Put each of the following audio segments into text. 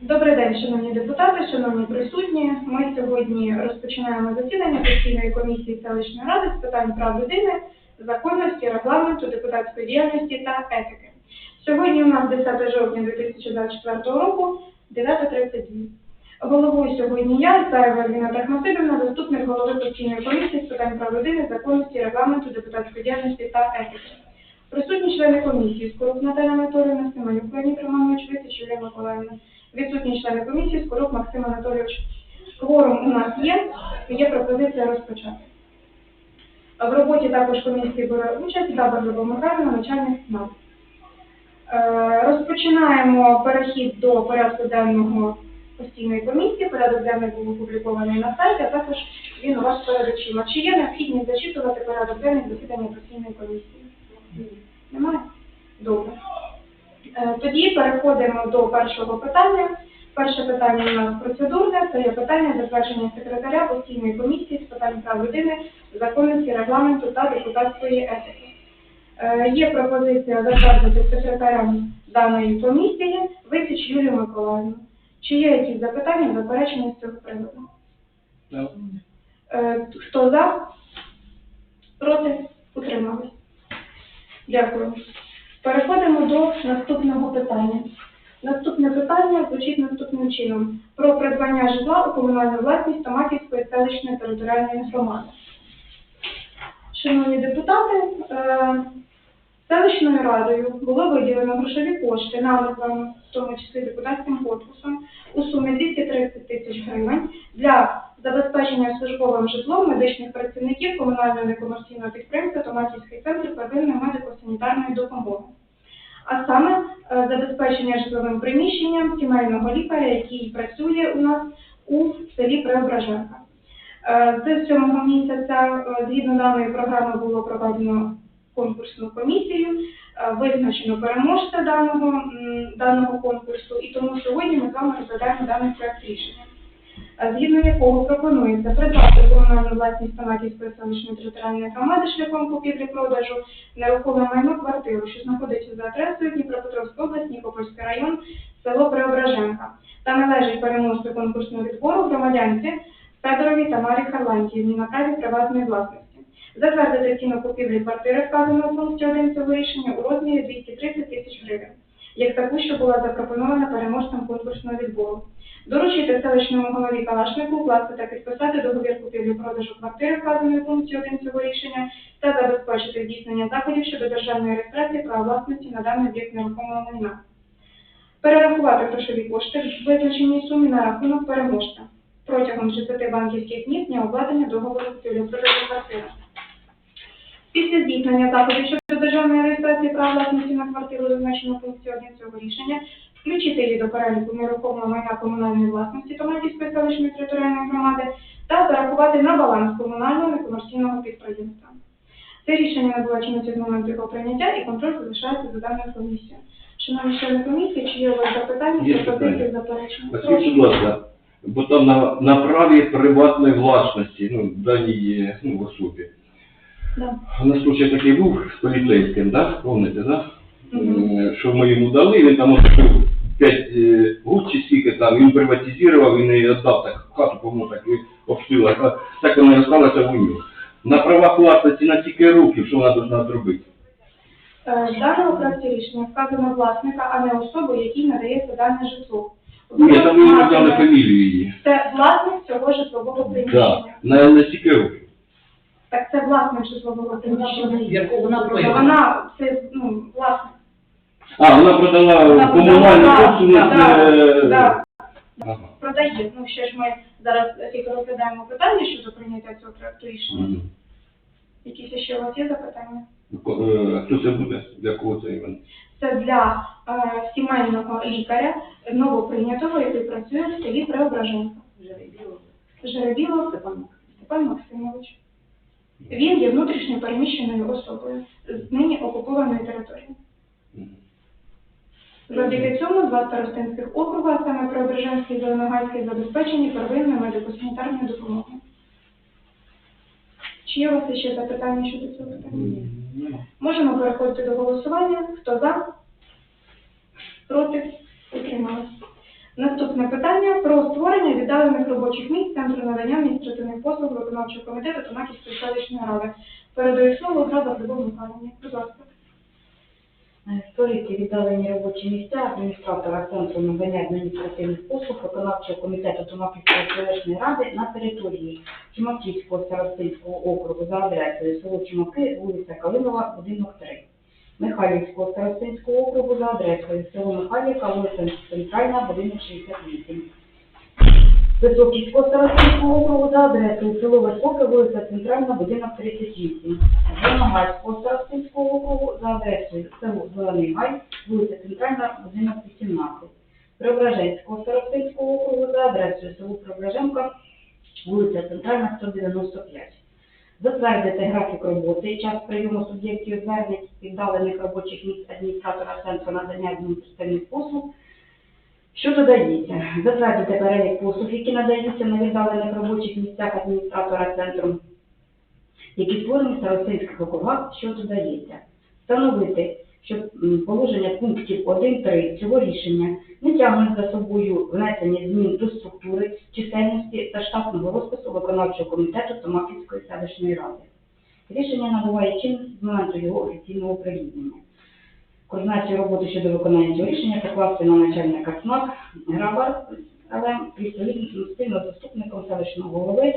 Добрий день, шановні депутати, шановні присутні. Ми сьогодні розпочинаємо засідання постійної комісії селищної ради з питань прав людини, законності, регламенту, депутатської діяльності та етики. Сьогодні у нас 10 жовтня 2024 року, 9.32. Головою сьогодні я, Зайва Альвіна Трахмасибівна, заступник голови постійної комісії з питань прав людини, законності, регламенту, депутатської діяльності та етики. Присутні члени комісії Скоруп Наталя Анатолійовна, Семенюк Леонід Романович, Висич Юлія Миколаївна. Відсутні члени комісії Скоруп Максим Анатолійович. Кворум у нас є, є пропозиція розпочати. В роботі також комісії бере участь Дабар Люба Михайловна, начальник СНАП. Е, Розпочинаємо перехід до порядку денного постійної комісії. Порядок денний був опублікований на сайті, а також він у вас перед очима. Чи є необхідність зачитувати порядок денний засідання постійної комісії? Немає? Добре. Е, Тоді переходимо до першого питання. Перше питання у нас процедурне, це є питання затвердження секретаря постійної комісії з питань прав людини, законності, регламенту та депутатської етики. Е, Є пропозиція затвердити секретарем даної комісії Висіч Юлію Миколаївну. Чи є якісь запитання, заперечення з цього приводу? Е, Хто за? Проти? Утримались? Дякую. Переходимо до наступного питання. Наступне питання звучить наступним чином. Про придбання житла у комунальну власність Томаківської селищної територіальної громади. Шановні депутати, е, селищною радою було виділено грошові кошти надані, в тому числі депутатським корпусом, у сумі 230 тисяч гривень для забезпечення службовим житлом медичних працівників комунального некомерційного підприємства Томатівський центр первинної медико-санітарної допомоги. А саме е, забезпечення житловим приміщенням сімейного лікаря, який працює у нас у селі Преображенка. Е, З сьомого місяця е, згідно даної програми було проведено конкурсну комісію, визначено переможця даного, даного конкурсу, і тому сьогодні ми з вами розглядаємо даний проект рішення згідно якого пропонується придбати комунальну власність Тамаківської селищної територіальної громади шляхом купівлі-продажу нерухоме майно квартиру, що знаходиться за адресою Дніпропетровська область, Нікопольський район, село Преображенка, та належить переможцю конкурсного відбору громадянці Федорові Тамарі Харлантіївні на праві приватної власності. Затвердити ціну купівлі квартири, вказаного в пункті 1 цього рішення, у розмірі 230 тисяч гривень, як таку, що була запропонована переможцем конкурсного відбору. Доручити селищному голові Калашнику укласти та підписати договір купівлі-продажу квартири, вказаної пункті 1 цього рішення, та забезпечити здійснення заходів щодо державної реєстрації права власності на даний об'єкт нерухомого майна. Перерахувати грошові кошти в визначеній сумі на рахунок переможця протягом 60 банківських днів дня укладення договору купівлі-продажу квартири. Після здійснення заходів щодо державної реєстрації права власності на квартиру, зазначено пункті 1 цього рішення, включити її до переліку нерухомого майна комунальної власності Томатівської селищної територіальної громади та зарахувати на баланс комунального некомерційного підприємства. Це рішення набуло чинності з моменту його прийняття і контроль залишається за даною комісією. Шановні члени комісії, чи є у вас запитання, пропозиції, заперечення? Скажіть, будь ласка, бо там на, на праві приватної власності, ну, даній ну, в особі. Да. У нас случай такий був з поліцейським, да? Помните, да? М, Що ми йому дали, він там от 5 гуд чи скільки там, він приватизував і не віддав так хату, по-моєму, так і обстила. А Так вона і осталася у нього. На правах власності на тільки років, що вона повинна зробити? Е, В даному проекті рішення вказано власника, а не особу, якій надається дане житло. Ні, там ми Вона взяли фамілію її. Це власник цього житлового Так, приміщення. на, на стільки років. Так це власник житлового приміщення. Яку вона. Вона це ну власник. А, вона продала комунальну е. Ага. Продає. Ну ще ж ми зараз тільки розглядаємо питання щодо прийняття цього проекту рішення. Мгм. Якісь ще у вас є запитання? Ко- е, А хто це буде? Для кого це івент? Це для е, сімейного лікаря новоприйнятого, який працює в селі Преображенка. Жеребілов Степан. Степан Максимович. Він є внутрішньо переміщеною особою з нині окупованої території. Мгм. Завдяки цьому два старостинських округи, а саме Преображенський і Зеленогайський, забезпечені первинною медико-санітарною допомогою. Чи є у вас ще запитання щодо цього питання? Нема. Можемо переходити до голосування. Хто за? Проти? Утримались. Наступне питання про створення віддалених робочих місць Центру надання адміністративних послуг виконавчого комітету Томаківської селищної ради. Передаю слово Града Любов Михайловні. Будь ласка. Створити віддалені робочі місця адміністратора Центру надання адміністративних послуг виконавчого комітету Томаківської селищної ради на території Чумаківського старостинського округу за адресою село Чумаки, вулиця Калинова, будинок 3. Михайлівського старостинського округу за адресою село Михайлівка, вулиця Центральна, будинок 68. Високівського старостинського округу за адресою село Високе, вулиця Центральна, будинок 38. Зеленогайського 95. Затвердити графік роботи час прийому суб'єктів звернень віддалених робочих місць адміністратора центру надання адміністративних послуг. Що додається? Затвердити перелік послуг, які надаються на віддалених робочих місцях адміністратора центру, які створені в старосинських округах, що додається. Встановити що положення пунктів 1-3 цього рішення не тягнуть за собою внесення змін до структури, чисельності та штатного розпису виконавчого комітету Томаківської селищної ради. Рішення набуває чинності з моменту його офіційного оприлюднення. Координацію роботи щодо виконання цього рішення покласти на начальника СНАП Грабар, але відповідно спільно заступником селищного голови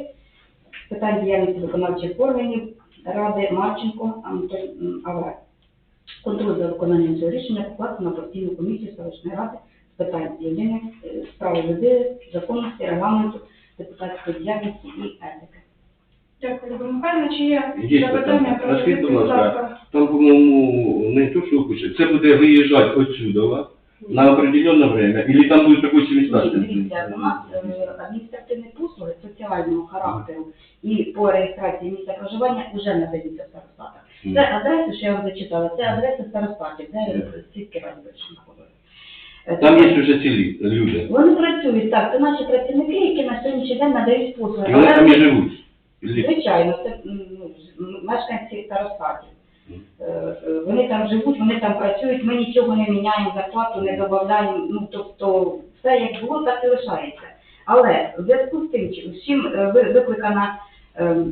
з питань діяльності виконавчих органів Ради Марченко Антон Аве. Контроль за виконанням цього рішення покласти на постійну комісію селищної ради з питань людини, е, справи людини, законності, регламенту, депутатської діяльності і етики. Дякую, Любов Михайловна. Чи є Є запитання питання. про Наскільки? Там, то, що пише, це буде виїжджати отсюда на определенне время, или там буде такой. Дивіться, у нас е, адміністративні послуги соціального характеру і по реєстрації місця проживання вже надаються в старостатах. Це адреси, що я вам зачитала, це адреси старостатів, де сільські більше. Е, Там є вже ці люди. Вони працюють, так, це наші працівники, які на сьогоднішній день надають послуги. І вони там і живуть. Звичайно, це ну, мешканці старостатів. Мгм. Е, е, Вони там живуть, вони там працюють, ми нічого не міняємо, зарплату не додаємо, ну тобто все як було, так і лишається. Але в зв'язку з тим, чим е, ви- викликана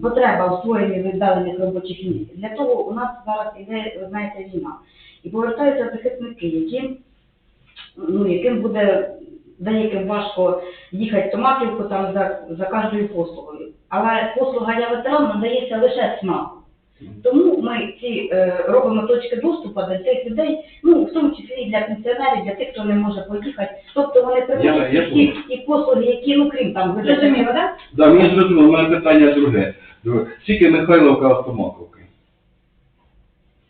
потреба у створенні віддалених робочих місць, для того у нас зараз іде, ви знаєте, війна. І повертаються захисники, які, ну, яким буде деяким важко їхати в Томаківку там за, за кожною послугою. Але послуга для ветеран надається лише СНАПу. Тому ми ці е, робимо точки доступу до цих людей, ну в тому числі і для пенсіонерів, для тих, хто не може поїхати. Тобто вони Я- приводять ті, послуги, які ну крім там Зрозуміло, так? Да, мені зрозуміло, у мене питання друге. Друге. Скільки Михайловка автомаковки?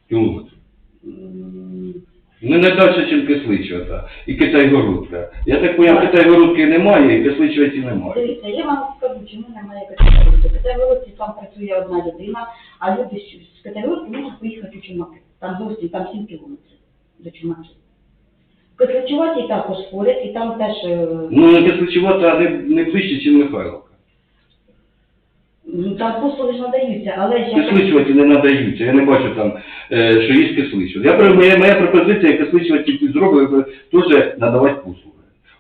Кілометр. М, Не не далі, ніж Кисличова і Китай-Городка. Я так поняв, Китай-Городки немає, і Кисличовиці немає. Дивіться, я вам скажу, чому немає категорії. В категорії там працює одна людина, а люди з- категорії можуть поїхати у Чумаки. Там зовсім там 7 кілометрів до Чумаків. Котлячуваті також ходять, і там теж е, Ну, не Кисличова не, не ближче, ніж Михайловка. Ну, там послуги ж надаються, але ж я Кисличуваті не надаються, я не бачу там, е, що є Кисличова. Я, при- моя, моя пропозиція Кисличуваті зробив теж надавати послуги.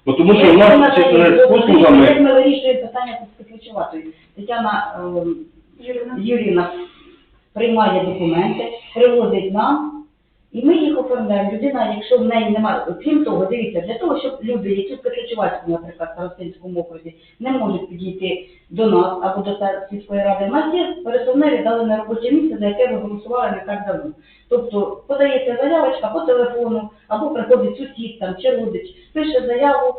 Бо Тому що у нас чесно, з послугами... Як ми вирішуємо питання по? Тетяна ем, Юріна. Юріна приймає документи, приводить нам, і ми їх оформляємо. Людина, якщо в неї немає, крім того, дивіться, для того, щоб люди, які в Петричувацькому, наприклад, Старостинському окрузі, не можуть підійти до нас або до сільської ради, у нас є пересувне віддалене робоче місце, за яке ви голосували не так давно. Тобто подається заявочка по телефону, або приходить сусід там чи родич, пише заяву,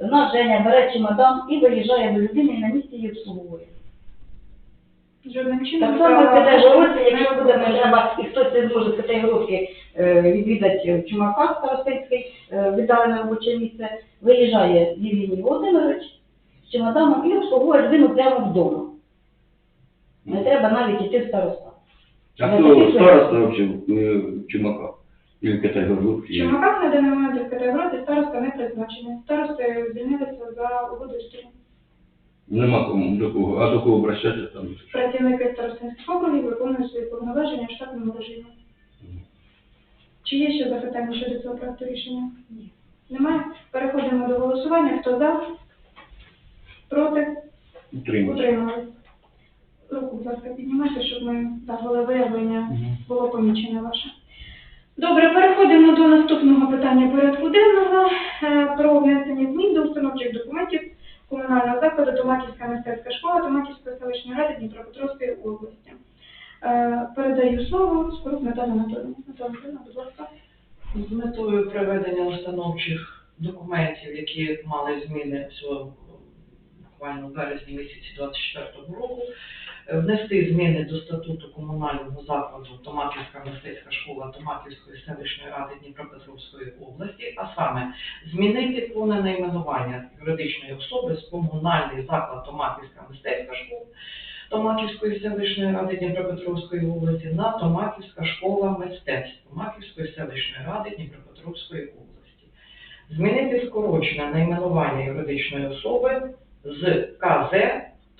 наш Женя бере чемодан і виїжджає до людини і на місці її обслуговує. Жодним чином. Так само в справа- Китайгородці, якщо буде треба, і хтось не зможе з Китайгородки е, відвідати Чумака Старостинський, е, віддалене робоче місце, виїжджає Євгеній Володимирович з чемоданом і обслуговує людину прямо вдома. Не треба навіть йти в староста. А хто староста взагалі в Чумаках? Или Китай-Городки? Чумаках на даний момент в категорії староста не призначені. Старости звільнилися за угодою сторін. Нема кому до кого, а до кого обращатися там? Працівники старостинських округів виконують свої повноваження в штатному режимі. Чи є ще запитання щодо цього проекту рішення? Ні. Немає? Переходимо до голосування. Хто за? Проти? Утримуюсь. Руку, будь ласка, піднімайте, щоб ми дали виявлення було помічене ваше. Добре, переходимо до наступного питання порядку денного е, про внесення змін до установчих документів комунального закладу Томаківська мистецька школа Томаківської селищної ради Дніпропетровської області. Е, Передаю слово Скорук Наталі Анатоліївні. Наталя будь ласка. З метою приведення установчих документів, які мали зміни всього буквально в березні місяці 24 року, внести зміни до статуту комунального закладу Томаківська мистецька школа Томаківської селищної ради Дніпропетровської області, а саме змінити повне найменування юридичної особи з комунальний заклад Томаківська мистецька школа Томаківської селищної ради Дніпропетровської області на Томаківська школа мистецтв Томаківської селищної ради Дніпропетровської області. Змінити скорочене найменування юридичної особи з КЗ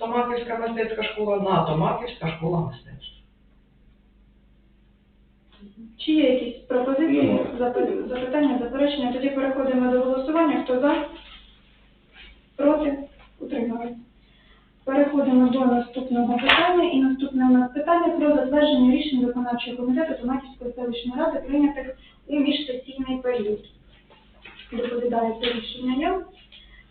Томаківська мистецька школа на Томаківська школа мистецтв. Чи є якісь пропозиції, запи- запитання, заперечення? Тоді переходимо до голосування. Хто за? Проти? Утримались. Переходимо до наступного питання. І наступне у нас питання про затвердження рішень виконавчого комітету Томаківської селищної ради, прийнятих у міжсесійний період. Доповідає це рішення я.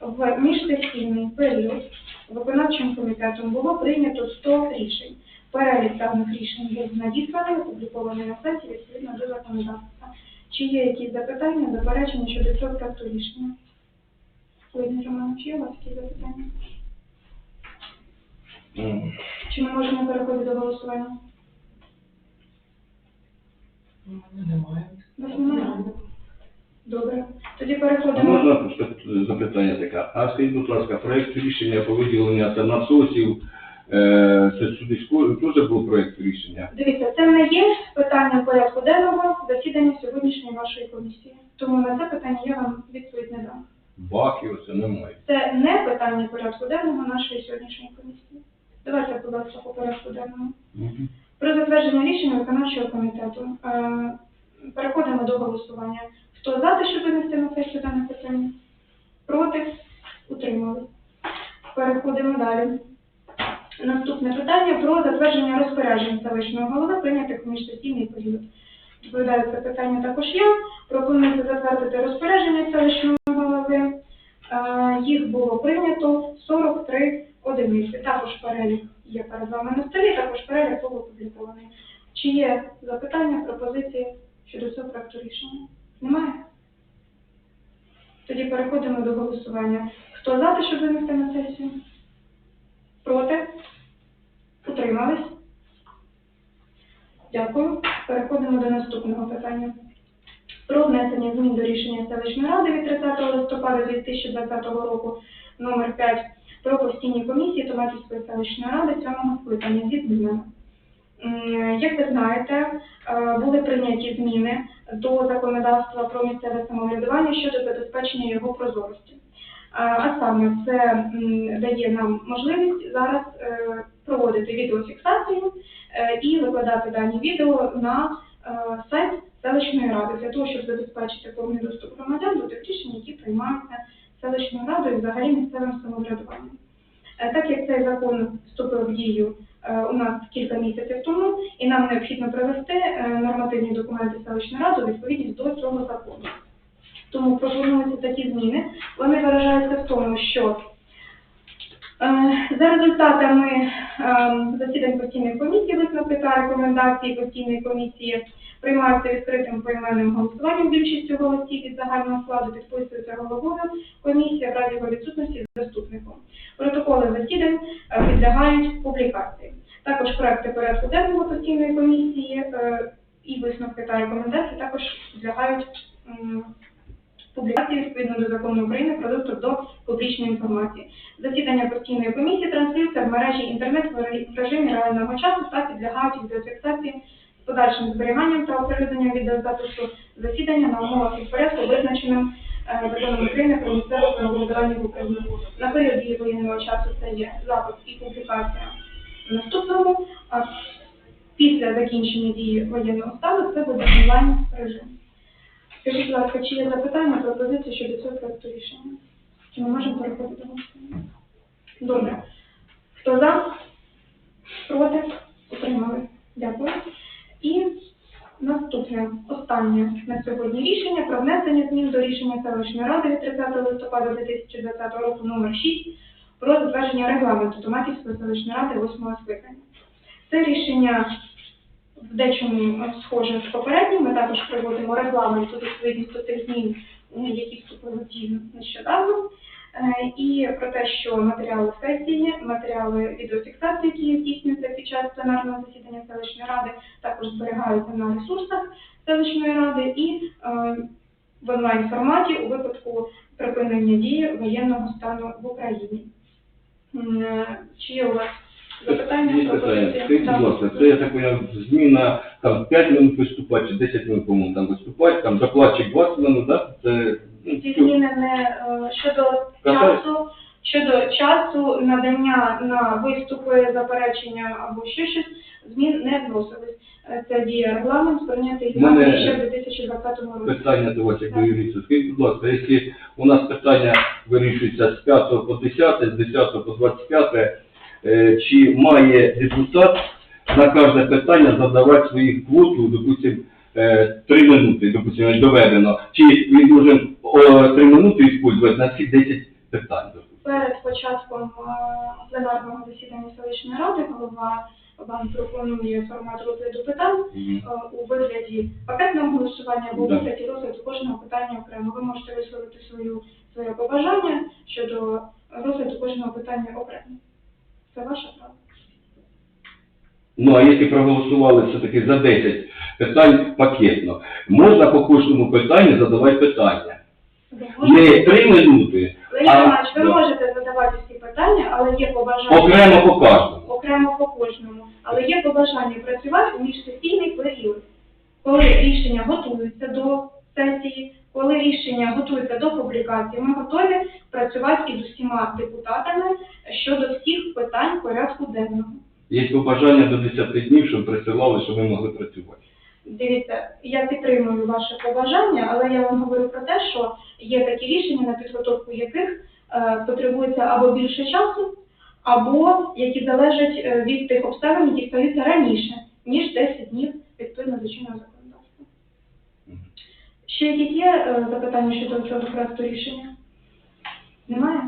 В міжсесійний період виконавчим комітетом було прийнято 100 рішень. Перелік даних рішень був надісланий, опублікований на сайті відповідно до законодавства. Чи є якісь запитання, заперечення щодо цього проекту рішення? Володимир Романович, є у вас якісь запитання? Чи ми можемо переходити до голосування? Немає. Вас немає? Добре. Тоді переходимо. можна запитання таке? А скажіть, будь ласка, проект рішення по виділенню та насосів, е, це сюди теж був проект рішення? Дивіться, це не є питання порядку денного засідання сьогоднішньої вашої комісії. Тому на це питання я вам відповідь не дам. Баків це немає. Це не питання порядку денного нашої сьогоднішньої комісії. Давайте, будь ласка, по порядку денному. Мгм. Про затвердження рішення виконавчого комітету. Переходимо до голосування. Хто за те, щоб винести на сесію дане питання? Проти? Утримали. Переходимо далі. Наступне питання про затвердження розпоряджень селищного голови, прийнятих у міжсесійний період. Відповідаю це питання також я. Пропонується затвердити розпорядження селищного голови. Е, Їх було прийнято 43 одиниці. Також перелік є перед вами на столі, також перелік був опублікований. Чи є запитання, пропозиції щодо цього проекту рішення? Немає? Тоді переходимо до голосування. Хто за те, щоб винести на сесію? Проти? Утримались? Дякую. Переходимо до наступного питання. Про внесення змін до рішення селищної ради від 30 листопада 2020 року номер 5 про постійні комісії Томатівської селищної ради сьомого скликання зі змінами. Як ви знаєте, е, були прийняті зміни до законодавства про місцеве самоврядування щодо забезпечення його прозорості. А а саме це дає нам можливість зараз е, проводити відеофіксацію е, і викладати дані відео на е, сайт селищної ради для того, щоб забезпечити повний доступ громадян до тих рішень, які приймаються селищною радою і взагалі місцевим самоврядуванням. Е, Так як цей закон вступив в дію е, у нас кілька місяців тому, і нам необхідно привести е, нормативні документи селищної ради у відповідність до цього закону. Тому пропонуються такі зміни. Вони виражаються в тому, що е, за результатами е, засідань постійної комісії висновки та рекомендації постійної комісії приймаються відкритим поіменним голосуванням більшістю голосів від загального складу, підписується головою комісії, в разі його відсутності заступником. Протоколи засідань е, підлягають публікації. Також проекти порядку денного постійної комісії е, і висновки та рекомендації також підлягають публікації відповідно до закону України про доступ до публічної інформації. Засідання постійної комісії транслюються в мережі інтернет в режимі реального часу та підлягають відеофіксації з подальшим зберіганням та оприлюдненням відеозапису засідання на умовах і порядку, визначеним е, законом України про місцеве самоврядування в Україні. На період дії воєнного часу це є запис і публікація в наступному, після закінчення дії воєнного стану це буде онлайн режим. Скажіть, будь ласка, чи є запитання, пропозиції щодо цього проекту рішення? Чи ми можемо переходити до голосування? Добре. Хто за? Проти? Утримали. Дякую. І наступне, останнє на сьогодні рішення про внесення змін до рішення селищної ради від 30 листопада 2020 року номер 6 про затвердження регламенту Томатівської селищної ради 8 скликання. Це рішення в дечому е, схоже з попереднім. Ми також приводимо регламент відповідність до тих змін, е, які вступили в дію нещодавно. Е, І про те, що матеріали сесії, матеріали відеофіксації, які здійснюються під час пленарного засідання селищної ради, також зберігаються на ресурсах селищної ради і в онлайн форматі у випадку припинення дії воєнного стану в Україні. Чи є у вас запитання? Питання. пропозиції? Скажіть, будь ласка, це я так поняв, зміна там 5 минут виступати, чи 10 минут, по-моєму, там виступати, там докладчик 20 минут, да? Це, ну, Ці зміни не е, щодо часу, щодо часу надання на виступи, заперечення або ще щось, змін не вносились. Е, Це діє регламент, прийнятий мене- ще в 2020 році. питання до вас, як до юриста. Скажіть, будь ласка, якщо у нас питання вирішується з 5 по 10, з 10 по 25, е, чи має депутат на кожне питання задавати свою квоту, допустим, е, 3 минути, допустим, доведено, чи він должен 3 минути використовувати на всі 10 питань? Перед початком е, пленарного засідання селищної ради голова вам пропонує формат розгляду питань Мгм. е, у вигляді пакетного голосування або у Да. вигляді розгляду кожного питання окремо. Ви можете висловити свою своє побажання щодо розгляду кожного питання окремо. Це ваше право. Ну, а якщо проголосували все-таки за 10 питань пакетно, можна по кожному питанню задавати питання. Не 3 минути, Леонід Іванович, ви можете задавати всі питання, але є побажання окремо по кожному. окремо по кожному, але є побажання працювати у міжсесійний період, коли рішення готуються до сесії, коли рішення готуються до публікації. Ми готові працювати із усіма депутатами щодо всіх питань порядку денного. Є побажання до 10 днів, щоб присилали, щоб ми могли працювати. Дивіться, я підтримую ваше побажання, але я вам говорю про те, що є такі рішення, на підготовку яких е, потребується або більше часу, або які залежать е, від тих обставин, які стаються раніше, ніж 10 днів відповідно до чинного законодавства. Ще якісь є е, запитання щодо цього проекту рішення? Немає?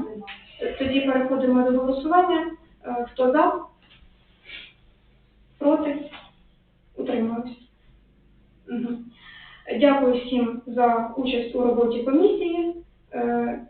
Тоді переходимо до голосування. Е, Хто за? Проти? Утрималися. Угу. Дякую всім за участь у роботі комісії. Е,